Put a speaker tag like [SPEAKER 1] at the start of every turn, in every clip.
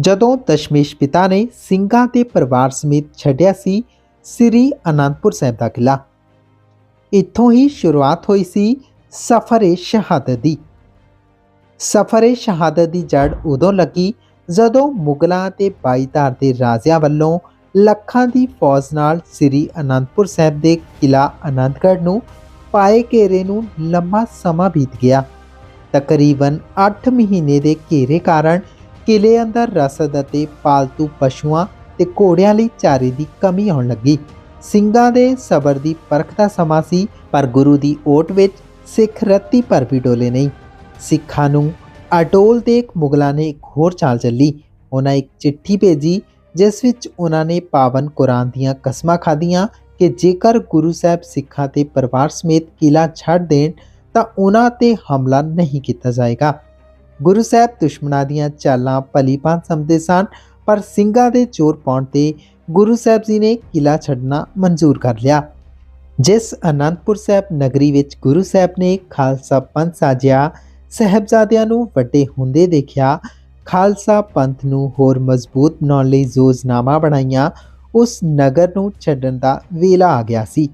[SPEAKER 1] ਜਦੋਂ ਦਸ਼ਮੇਸ਼ ਪਿਤਾ ਨੇ ਸਿੰਘਾਂ ਤੇ ਪਰਿਵਾਰ ਸਮੇਤ ਛੱਡਿਆ ਸੀ, ਸ੍ਰੀ ਅਨੰਦਪੁਰ ਸਾਹਿਬ ਦਾ ਕਿਲਾ ਇੱਥੋਂ ਹੀ ਸ਼ੁਰੂਆਤ ਹੋਈ ਸੀ ਸਫ਼ਰੇ ਸ਼ਹਾਦਤ ਦੀ। ਸਫ਼ਰੇ ਸ਼ਹਾਦਤ ਦੀ ਜੜ ਉਦੋਂ ਲੱਗੀ ਜਦੋਂ ਮੁਗਲਾਂ ਤੇ ਬਾਈਧਾਰ ਦੇ ਰਾਜਿਆਂ ਵੱਲੋਂ ਲੱਖਾਂ ਦੀ ਫੌਜ ਨਾਲ ਸ੍ਰੀ ਅਨੰਦਪੁਰ ਸਾਹਿਬ ਦੇ ਕਿਲਾ ਅਨੰਦਗੜ੍ਹ ਨੂੰ ਪਾਏ ਘੇਰੇ ਨੂੰ ਲੰਮਾ ਸਮਾਂ ਬੀਤ ਗਿਆ। ਤਕਰੀਬਨ 8 ਮਹੀਨੇ ਦੇ ਘੇਰੇ ਕਾਰਨ ਕਿਲੇ ਅੰਦਰ ਰਸਦ ਅਤੇ ਪਾਲਤੂ ਪਸ਼ੂਆਂ ਤੇ ਘੋੜਿਆਂ ਲਈ ਚਾਰੇ ਦੀ ਕਮੀ ਆਉਣ ਲੱਗੀ। ਸਿੰਘਾਂ ਦੇ ਸਬਰ ਦੀ ਪਰਖ ਦਾ ਸਮਾਂ ਸੀ, ਪਰ ਗੁਰੂ ਦੀ ਓਟ ਵਿੱਚ ਸਿੱਖ ਰੱਤੀ ਪਰ ਵੀ ਡੋਲੇ ਨਹੀਂ। ਸਿੱਖਾਂ ਨੂੰ ਅਟੋਲ ਦੇਖ ਮੁਗਲਾਂ ਨੇ ਇੱਕ ਹੋਰ ਚਾਲ ਚੱਲੀ। ਉਹਨਾਂ ਇੱਕ ਚਿੱਠੀ ਭੇਜੀ, ਜਿਸ ਵਿੱਚ ਉਹਨਾਂ ਨੇ ਪਾਵਨ ਕੁਰਾਨ ਦੀਆਂ ਕਸਮਾਂ ਖਾਧੀਆਂ ਕਿ ਜੇਕਰ ਗੁਰੂ ਸਾਹਿਬ ਸਿੱਖਾਂ ਤੇ ਪਰਿਵਾਰ ਸਮੇਤ ਕਿਲਾ ਛੱਡ ਦੇਣ, ਤਾਂ ਉਹਨਾਂ ਤੇ ਹਮਲਾ ਨਹੀਂ ਕੀਤਾ ਜਾਏਗਾ। ਗੁਰੂ ਸਾਹਿਬ ਦੁਸ਼ਮਣਾਂ ਦੀਆਂ ਚਾਲਾਂ ਭਲੀ ਭਾਂਤ ਸਮਝਦੇ ਸਨ, ਪਰ ਸਿੰਘਾਂ ਦੇ ਚੋਰ ਪਾਉਣ ਤੇ ਗੁਰੂ ਸਾਹਿਬ ਜੀ ਨੇ ਕਿਲਾ ਛੱਡਣਾ ਮਨਜ਼ੂਰ ਕਰ ਲਿਆ। ਜਿਸ ਅਨੰਦਪੁਰ ਸਾਹਿਬ ਨਗਰੀ ਵਿੱਚ ਗੁਰੂ ਸਾਹਿਬ ਨੇ ਖਾਲਸਾ ਪੰਥ ਸਾਜਿਆ, ਸਹਿਬਜ਼ਾਦਿਆਂ ਨੂੰ ਵੱਡੇ ਹੁੰਦੇ ਦੇਖਿਆ, ਖਾਲਸਾ ਪੰਥ ਨੂੰ ਹੋਰ ਮਜ਼ਬੂਤ ਬਣਾਉਣ ਲਈ ਯੋਜਨਾਵਾਂ ਬਣਾਈਆਂ, ਉਸ ਨਗਰ ਨੂੰ ਛੱਡਣ ਦਾ ਵੇਲਾ ਆ ਗਿਆ ਸੀ।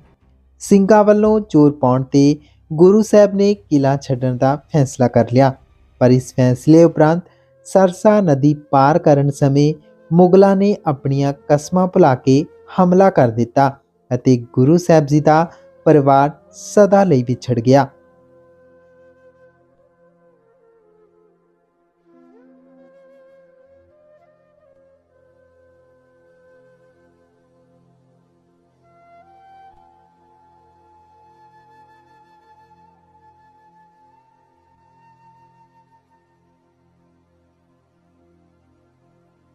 [SPEAKER 1] ਸਿੰਘਾਂ ਵੱਲੋਂ ਜ਼ੋਰ ਪਾਉਣ ਤੇ ਗੁਰੂ ਸਾਹਿਬ ਨੇ ਕਿਲਾ ਛੱਡਣ ਦਾ ਫੈਸਲਾ ਕਰ ਲਿਆ। ਪਰ ਇਸ ਫੈਸਲੇ ਉਪਰੰਤ ਸਰਸਾ ਨਦੀ ਪਾਰ ਕਰਨ ਸਮੇਂ ਮੁਗਲਾਂ ਨੇ ਆਪਣੀਆਂ ਕਸਮਾਂ ਭੁਲਾ ਕੇ ਹਮਲਾ ਕਰ ਦਿੱਤਾ ਅਤੇ ਗੁਰੂ ਸਾਹਿਬ ਜੀ ਦਾ ਪਰਿਵਾਰ ਸਦਾ ਲਈ ਵਿਛੜ ਗਿਆ।